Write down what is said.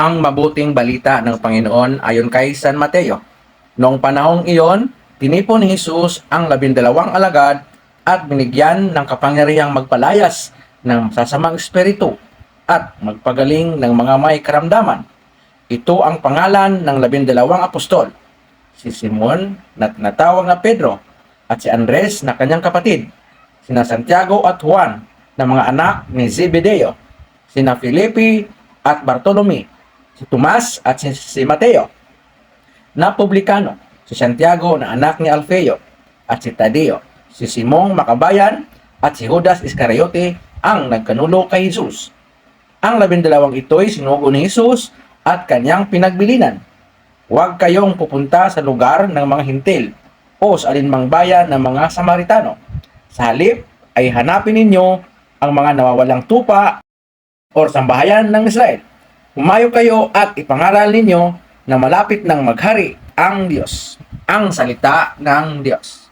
ang mabuting balita ng Panginoon ayon kay San Mateo. Noong panahong iyon, tinipon ni Jesus ang labindalawang alagad at binigyan ng kapangyarihang magpalayas ng sasamang espiritu at magpagaling ng mga may karamdaman. Ito ang pangalan ng labindalawang apostol, si Simon na tinatawag na Pedro at si Andres na kanyang kapatid, sina Santiago at Juan na mga anak ni Zebedeo, sina Felipe at Bartolome, si Tomas at si, si Mateo, na publikano, si Santiago na anak ni Alfeo, at si Tadeo, si Simong Makabayan, at si Judas Iscariote ang nagkanulo kay Jesus. Ang labindalawang ito'y sinugo ni Jesus at kanyang pinagbilinan. Huwag kayong pupunta sa lugar ng mga hintil o sa alinmang bayan ng mga Samaritano. Sa halip ay hanapin ninyo ang mga nawawalang tupa o sambahayan ng Israel. Humayo kayo at ipangaral ninyo na malapit ng maghari ang Diyos. Ang salita ng Diyos.